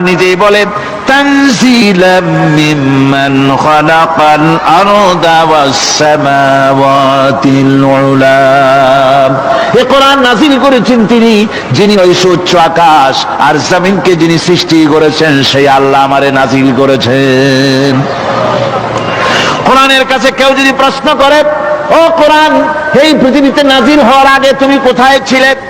নিজেই নাযিল করেছেন তিনি, যিনি ওই আকাশ আর জমিনকে যিনি সৃষ্টি করেছেন, সেই আল্লাহ আমারে নাযিল করেছেন। কোরআনের কাছে কেউ যদি প্রশ্ন করে, ও কোরআন, এই পৃথিবীতে নাজির হওয়ার আগে তুমি কোথায় ছিলে?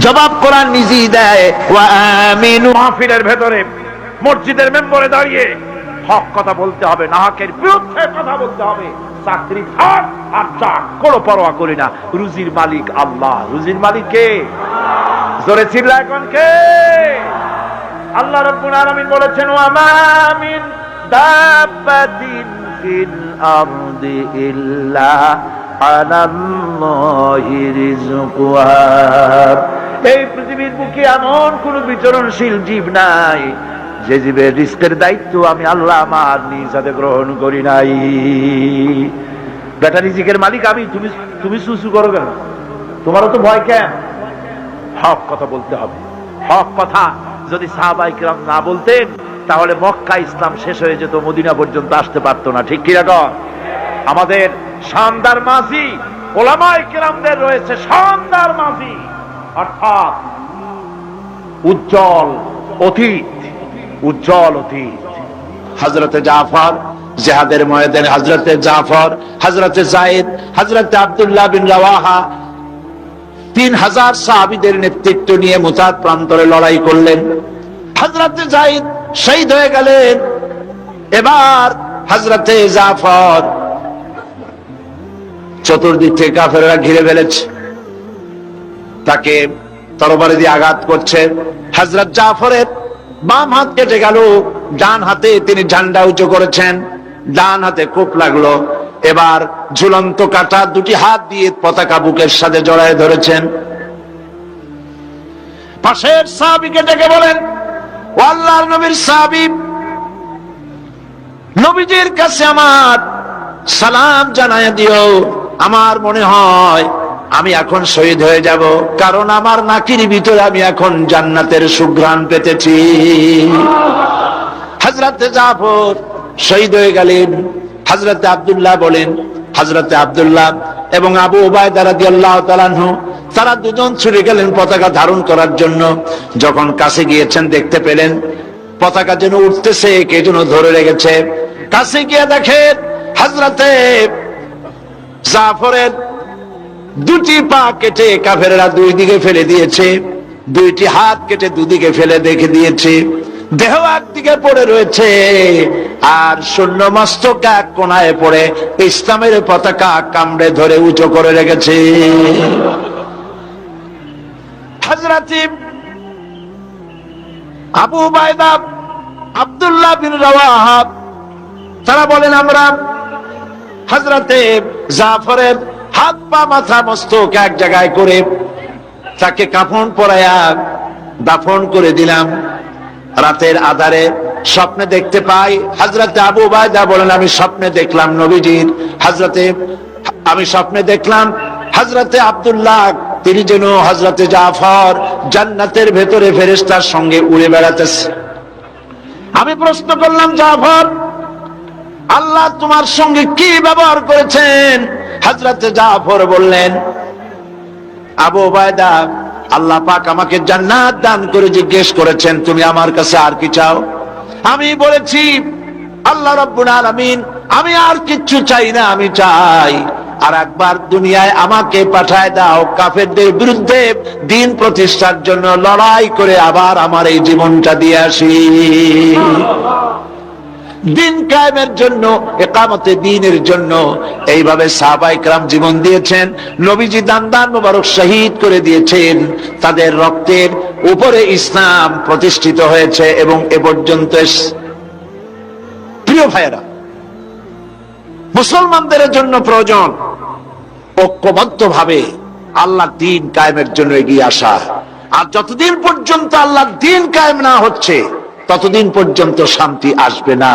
জবাব কোরআন নিজেই দেয় মাহফিলের ভেতরে, মসজিদের মেম্বরে দাঁড়িয়ে হক কথা বলতে হবে নাহকের বিরুদ্ধে কথা বলতে হবে। চাকরি আর চাক কোনো পরোয়া করি না। রুজির মালিক আল্লাহ। রুজির এখন আল্লাহ বলেছেন ইল্লা এই পৃথিবীর বুকে এমন কোন বিচরণশীল জীব নাই, যে জীবের রিস্কের দায়িত্ব আমি আল্লাহ আমার নিজ গ্রহণ করি নাই। বেটা রিজিকের মালিক আমি, তুমি তুমি সুসু করো কেন? তোমারও তো ভয় কেন? হক কথা বলতে হবে। হক কথা যদি সাহাবাইকরাম না বলতেন, তাহলে মক্কা ইসলাম শেষ হয়ে যেত, মদিনা পর্যন্ত আসতে পারতো না। ঠিক কীরকম আমাদের শানদার মাঝি ওলামাই কেরামদের রয়েছে শানদার মাঝি। অর্থাৎ উজ্জ্বল অতীত উজ্জ্বল অতীত। হজরতে জাফর, জেহাদের ময়দানে হজরতে জাফর হজরতে জায়েদ হজরতে আব্দুল্লাহ বিন রাওয়াহা, তিন হাজার সাহাবিদের নেতৃত্ব নিয়ে মুতাদ প্রান্তরে লড়াই করলেন। হজরতে জায়েদ শহীদ হয়ে গেলেন। এবার হজরতে জাফর চতুর্দিক থেকে কাফেররা ঘিরে ফেলেছে। তাকে তরবারি দিয়ে আঘাত করছে। হজরত জাফরের বাম হাত কেটে গেল, ডান হাতে তিনি ঝান্ডা উঁচু করেছেন, ডান হাতে কোপ লাগল। এবার ঝুলন্ত কাটা দুটি হাত দিয়ে পতাকা বুকের সাথে জড়ায় ধরেছেন। পাশের সাহাবিকে ডেকে বলেন আল্লাহর নবীর সাহাবি, নবীজির কাছে আমার সালাম জানায় দিও। আমার মনে হয় আমি এখন শহীদ হয়ে যাব। কারণ আমার নাকির ভিতরে আমি এখন জান্নাতের সুঘ্রাণ পেতেছি। হাজরাতে জাফর শহীদ হয়ে গেলেন। হাজরাতে আব্দুল্লাহ বলেন হাজরাতে আব্দুল্লাহ এবং আবু ওবায়দা রাদিয়াল্লাহু তাআলা আনহু, তারা দুজন ছুটে গেলেন পতাকা ধারণ করার জন্য। যখন কাছে গিয়েছেন, দেখতে পেলেন পতাকা যেন উঠতেছে, কে যেন ধরে রেখেছে। কাছে গিয়ে দেখেন হাজরাতে জাফরের দুটি পা কেটে কাফেরেরা দুই দিকে ফেলে দিয়েছে, দুইটি হাত কেটে দুদিকে ফেলে দেখে দিয়েছে। দেহ একদিকে পড়ে রয়েছে আর শূন্য মস্তক এক কোনায় পড়ে ইসলামের পতাকা কামড়ে ধরে উঁচু করে রেখেছে। আবু বায়দা আব্দুল্লাহ বিন রাওয়াহাব তারা বলেন, আমরা হাজরাতে জাফরের হাত পা, মাথা মস্তক এক জায়গায় করে তাকে কাফন পরায়া দাফন করে দিলাম। রাতের আধারে স্বপ্নে দেখতে পাই হাজরাতে আবু বায়দা বলেন, আমি স্বপ্নে দেখলাম নবীজির হাজরাতে আমি স্বপ্নে দেখলাম হাজরাতে আব্দুল্লাহ, তিনি যেন হাজরাতে জাফর জান্নাতের ভেতরে ফেরেস্তার সঙ্গে উড়ে বেড়াতেছে। আমি প্রশ্ন করলাম, জাফর, আল্লাহ তোমার সঙ্গে কি ব্যবহার করেছেন? হাজরাতে জাফর বললেন, আবু বায়দা আল্লাহ পাক আমাকে জান্নাত দান করে জিজ্ঞেস করেছেন, তুমি আমার কাছে আর কি চাও? আমি বলেছি, আল্লাহ রব্বুল আলামিন, আমি আর কিচ্ছু চাই না, আমি চাই। আর একবার দুনিয়ায় আমাকে পাঠায় দাও, কাফেরদের বিরুদ্ধে দিন প্রতিষ্ঠার জন্য লড়াই করে আবার আমার এই জীবনটা দিয়ে আসি। দিন কায়েমের জন্য, একামতে দিনের জন্য। এইভাবে সাহাবাই ক্রাম জীবন দিয়েছেন, নবীজি দান দান মোবারক শহীদ করে দিয়েছেন, তাদের রক্তের উপরে ইসলাম প্রতিষ্ঠিত হয়েছে এবং এ পর্যন্ত প্রিয় ভাইয়েরা, মুসলমানদের জন্য প্রয়োজন ঐক্যবদ্ধ ভাবে আল্লাহ দিন কায়েমের জন্য এগিয়ে আসা। আর যতদিন পর্যন্ত আল্লাহ দিন কায়েম না হচ্ছে ততদিন পর্যন্ত শান্তি আসবে না।